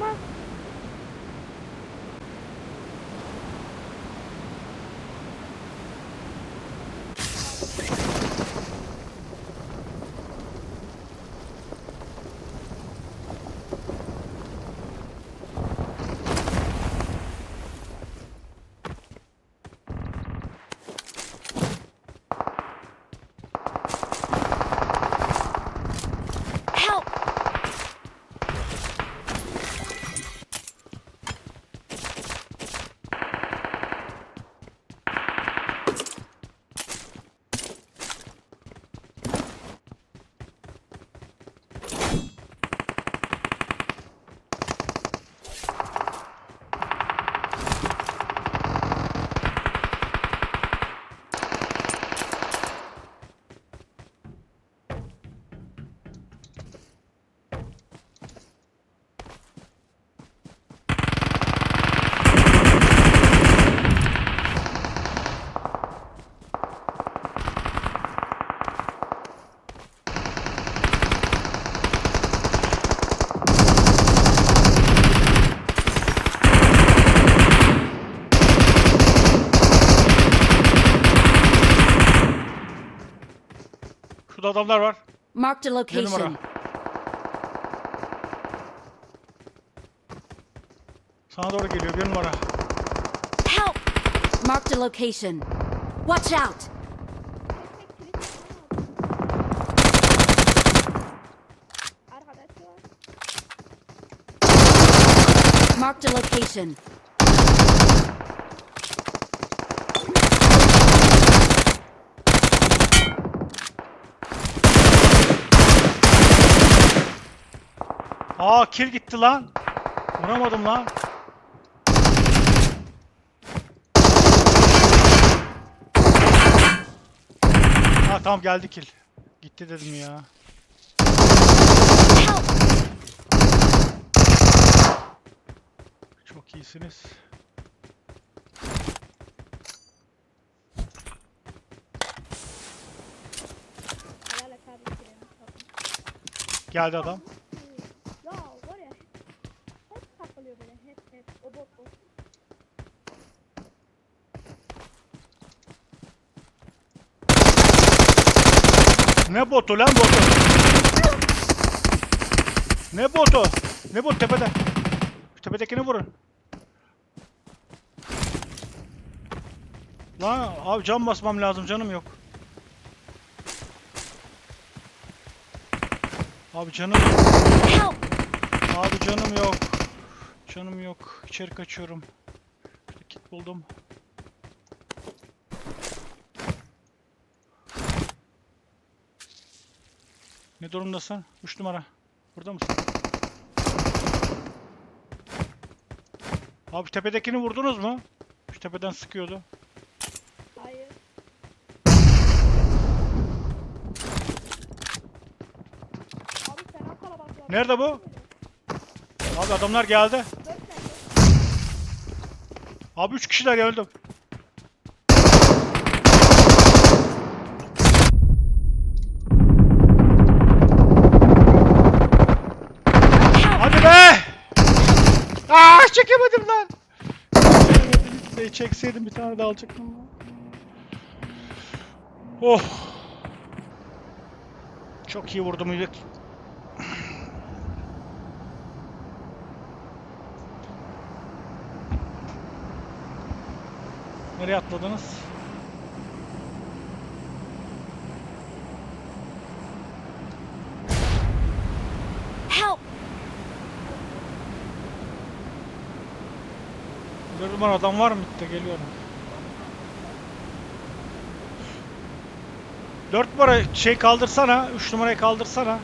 more? Adamlar var. Marked a Bir location. Sana doğru geliyor bir numara. Help! Marked a location. Watch out! Arkadaşı var. Marked a location. Aa kill gitti lan. Vuramadım lan. Ha tamam geldi kill. Gitti dedim ya. Çok iyisiniz. Geldi adam. Ya var ya. Hep takılıyor böyle. Hep hep. O bot bot. Ne botu lan botu? Ne botu? Ne bot tepede? Şu tepedekini vurun. Lan abi cam basmam lazım canım yok. Abi canım Help! Abi canım yok. Canım yok. İçeri kaçıyorum. Kit buldum. Ne durumdasın? 3 numara. Burada mısın? Abi tepedekini vurdunuz mu? Şu tepeden sıkıyordu. Hayır. Abi fena kalabalık var. Nerede bu? Abi adamlar geldi. Abi 3 kişiler ya öldüm. Hadi be! Aa çekemedim lan. Çekemedim. Çekseydim bir tane daha alacaktım. Oh. Çok iyi vurdum millet. Nereye atladınız? Help! Numara adam var mı? De geliyorum. Dört numara şey kaldırsana. Üç numarayı kaldırsana.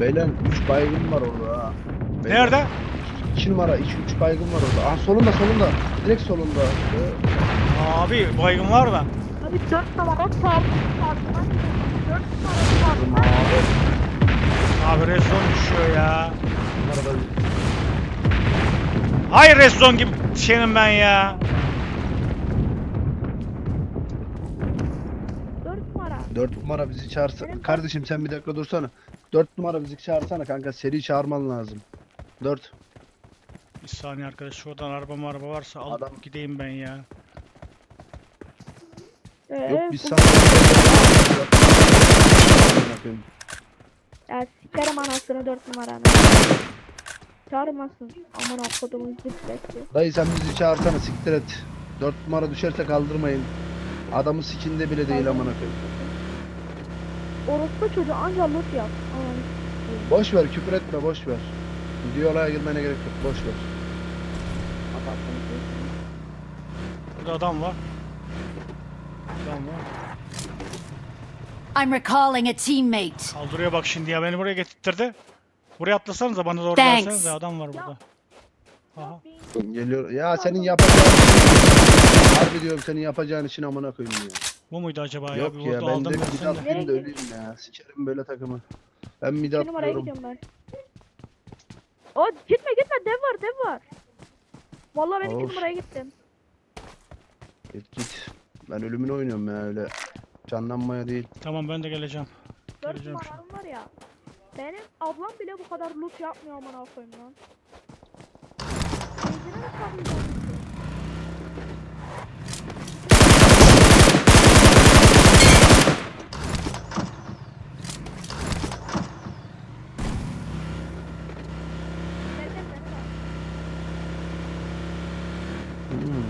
Beyler 3 baygın var orada ha. Beyler, Nerede? 2 numara 2 3 baygın var orada. Ah solunda solunda. Direkt solunda. Ee, Abi baygın var da. Abi dört numara çağırdı. Çağırdı. Dört numara çağırdı. Abi. Abi rezon düşüyor ya. Arada Hayır rezon gibi şeyim ben ya. Dört numara. 4 numara bizi çağırsa. Kardeşim sen bir dakika dursana. 4 numara bizi çağırsana kanka. Seri çağırman lazım. 4. Bir saniye arkadaş şuradan araba araba varsa alıp Adam- gideyim ben ya. Ee, Yok biz bu- sana... Ya sikerim anasını dört numaranı. Çağırmasın. Aman okudumuz zıpletti. Dayı sen bizi çağırsana siktir et. 4 numara düşerse kaldırmayın. Adamı sikinde bile değil amına koyayım. Orospu çocuğu anca loot yap. Aman. Boş ver küfür etme boş ver. Video olaya girmene gerek yok boş ver. Burada adam var. Adam var. I'm recalling a teammate. Kaldırıyor bak şimdi ya beni buraya getirtirdi. Buraya atlasanıza bana doğru Thanks. gelsenize adam var burada. Aha. Geliyor. Ya senin yapacağın Harbi diyorum senin yapacağın için amına koyayım ya. Bu muydu acaba ya? Yok Bir ya vurdu ben aldım de ben mid seni de. da öleyim ya. Sikerim böyle takımı. Ben mid İki numaraya atlıyorum. gidiyorum ben. O gitme gitme dev var dev var. Vallahi ben iki Of. numaraya gittim. Git git. Ben ölümüne oynuyorum ya öyle. Canlanmaya değil. Tamam ben de geleceğim. Dört an. numaram var ya. Benim ablam bile bu kadar loot yapmıyor aman koyayım lan. Benzine mi? Nereden beni var? Hmm.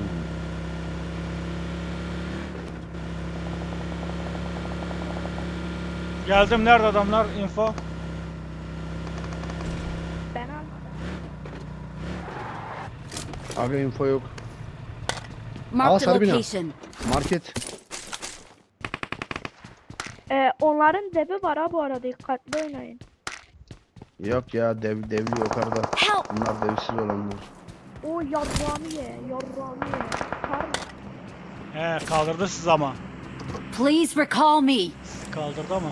Geldim nerede adamlar? Info. Ben almadım. Aga info yok. Marked a Sarbina. location. Market. Ee, onların devi var ha bu arada dikkatli oynayın. Yok ya dev devli yukarıda. Help! Bunlar devsiz olanlar. O yarrağımı ye, yarrağımı ye. Kar He kaldırdı siz ama. Please recall me. Kaldırdı ama.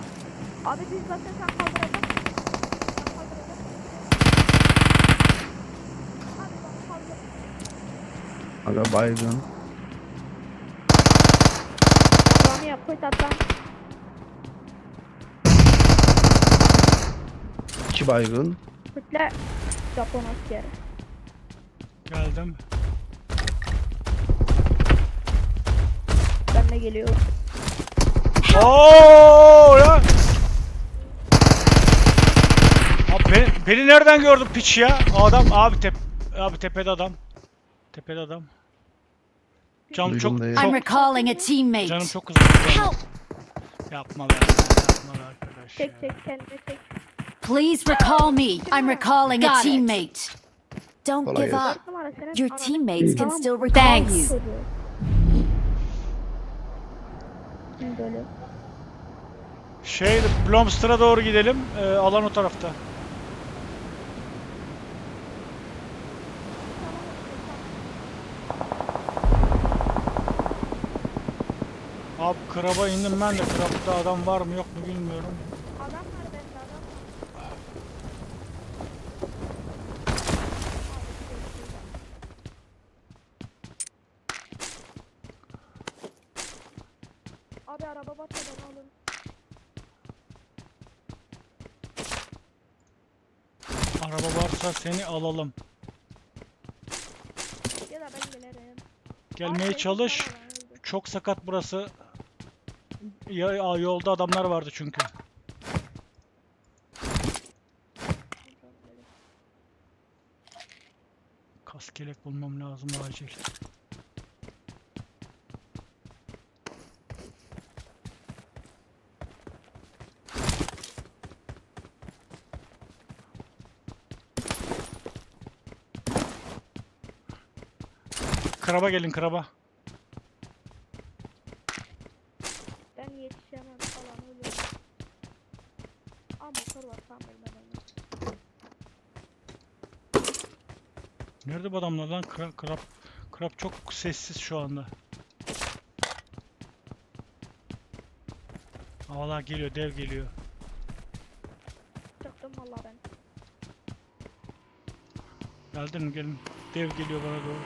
Abi biz zaten sen kaldıracaksın. Sen kaldıracaksın. Abi bak kaldır. Aga baygın. Yarrağımı ye, koy tatlan. İki baygın. Kütle Japon askeri. Geldim. Ben de geliyorum. Oo ya. Abi beni, nereden gördün piç ya? Adam abi tep abi tepede adam. Tepede adam. Canım Duydum çok. I'm çok recalling a teammate. canım çok. Help! Yapma be. Yapma be arkadaş. Ya. çek kendine çek. Please recall me. I'm recalling a teammate. Don't Kolay give gelsin. up. Dört numara senin Your ananı- teammates can still recall Thanks. you. Böyle. Şey Blomster'a doğru gidelim. Ee, alan o tarafta. Kraba indim ben de krapta adam var mı yok mu bilmiyorum. Adam var bende adam var. Abi araba bana alın. Araba varsa seni alalım. Ya da ben gelirim. Gelmeye Abi, çalış. Çok sakat burası. Ya, yolda adamlar vardı çünkü. Kaskelek bulmam lazım acil. Kraba gelin kraba. Ben yetişemem falan öyle. Aa motor var tamam benim adamım. Bu adamlar lan? Kra- Krab, krab çok sessiz şu anda. Valla geliyor, dev geliyor. Çıktım ben. Geldin mi gelin. Dev geliyor bana doğru.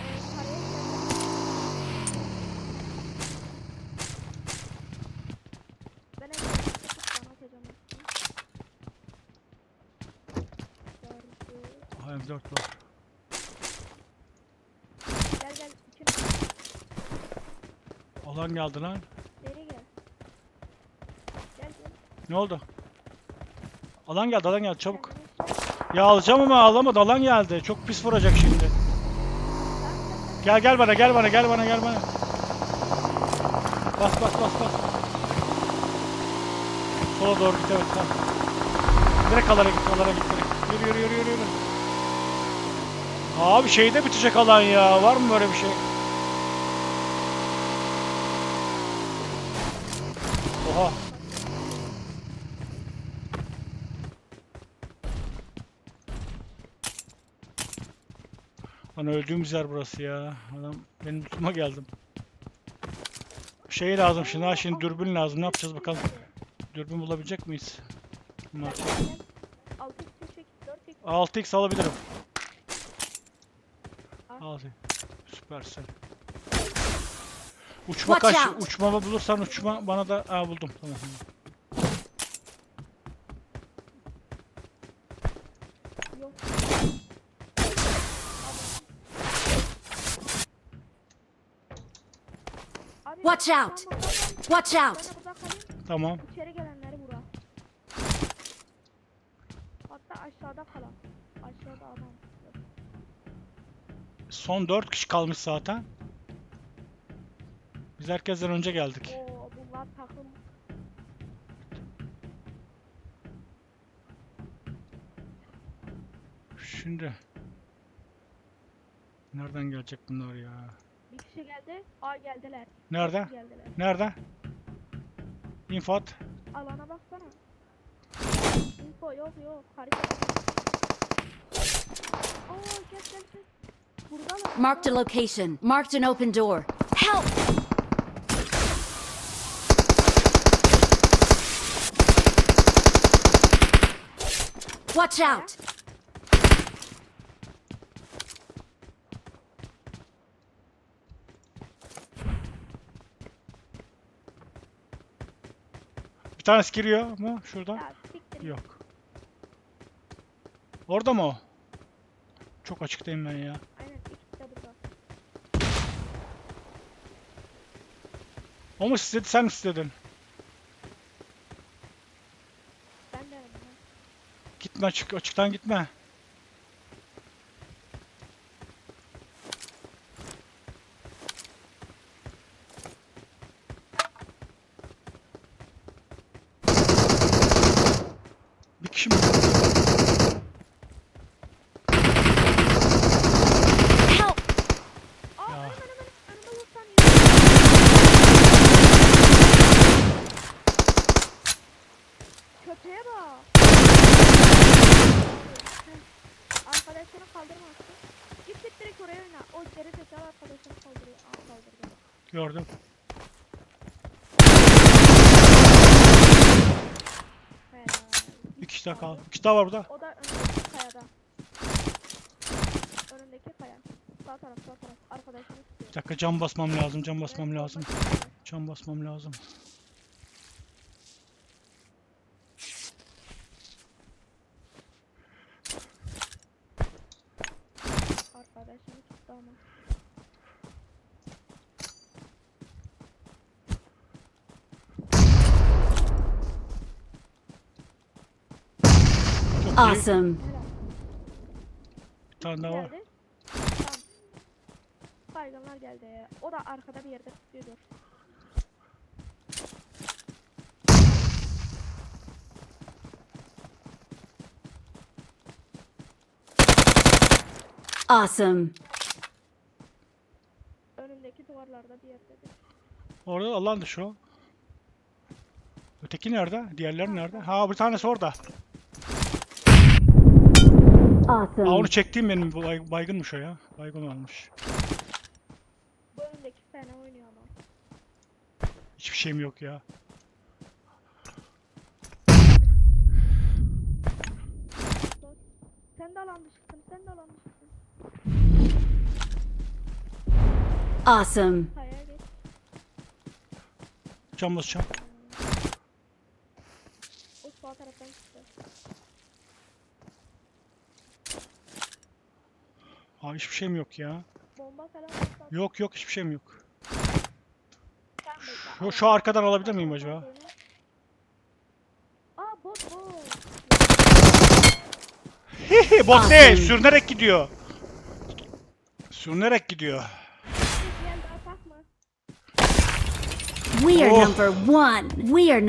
Ee, karaya geldim. Ben en son bana atacağım. Gördü. Aha M4 var. Gel gel. Numara. Alan geldi lan. Geri gel. Gel gel. Ne oldu? Alan geldi alan geldi çabuk. Ya alacağım ama alamadı alan geldi. Çok pis vuracak şimdi. Gel gel bana gel bana gel bana gel bana. Bas bas bas bas. Sola doğru git evet tamam. Direkt alana git alana git direkt. Yürü yürü yürü yürü yürü. Abi şeyde bitecek alan ya. Var mı böyle bir şey? Oha. Lan öldüğümüz yer burası ya. Adam benim tutuma geldim. Şey lazım şimdi ha şimdi dürbün lazım. Ne yapacağız bakalım. Dürbün bulabilecek miyiz? Bunlar- 6 x 3 4 x 6x alabilirim. Al. Süpersin. Uçma Watch kaç? out. Uçmamı bulursan uçma bana da Aa, buldum. Tamam. yok. Abi, Watch ben out. burada kalayım. Watch Ben out! de burada kalayım. Tamam. İçeri gelenleri vura. Hatta aşağıda kalan. Aşağıda adam. Son 4 kişi kalmış zaten. Biz herkesten önce geldik. Oo bunlar takım. Şimdi. Nereden gelecek bunlar ya? Bir kişi geldi. Aa geldiler. Nerede? Geldiler. Nerede? İnfat. Alana baksana. Info yok yok. Harita. Oo gel gel gel. Marked a location. Marked an open door. Help! Watch out! Bir tanesi giriyor mu? Şurada. Ya siktir. Yok. Orada mı o? Çok açıktayım ben ya. Aynen ikisi de burada. Mu istedi sen istedin? Ben de aradım. Gitme açık açıktan gitme. Bir kişi mi? Help! Aa Ya. önüm önüm önüm. Önümde yok sanıyor. Köpeğe bak. Arkadaşını kaldırmazsın. Git git direkt oraya oyna. O geri zekalı arkadaşını kaldırıyor. Aa kaldırdı. Gördüm. Helal. Bir kişi daha kaldı. Bir kişi daha var burada. O da önündeki kayada. Önündeki kaya. Sağ taraf sağ taraf. Arkadaşını tutuyor. Bir dakika cam basmam lazım. Cam basmam lazım. Cam basmam lazım. Arkadaşını tuttu ama. Çok iyi. Awesome. Bir tane daha var. Geldi. Tamam. Geldi. O da arkada bir yerde tutuyordur. Awesome. Önümdeki duvarlarda bir yerdedir. Orada alan dışı o. Öteki nerede? Diğerleri nerede? Ha bir tanesi orada. Awesome. Aa onu çektiğim benim bu bay- baygınmış o ya. Baygın almış. Bu öndeki fena oynuyor ama. Hiçbir şeyim yok ya. Sen de alan dışısın, sen de alan dışısın. Awesome. Hayal et. Cam basacağım. O sağ taraftan çıktı. Aa hiçbir şeyim yok ya. Bomba falan. Yok yok hiçbir şeyim yok. Sen bekle. Şu, şu arkadan alabilir miyim acaba? Aa bot bot. Hihi bot değil sürünerek gidiyor. Sürünerek gidiyor. Daha takma. We are Oh. number one. We are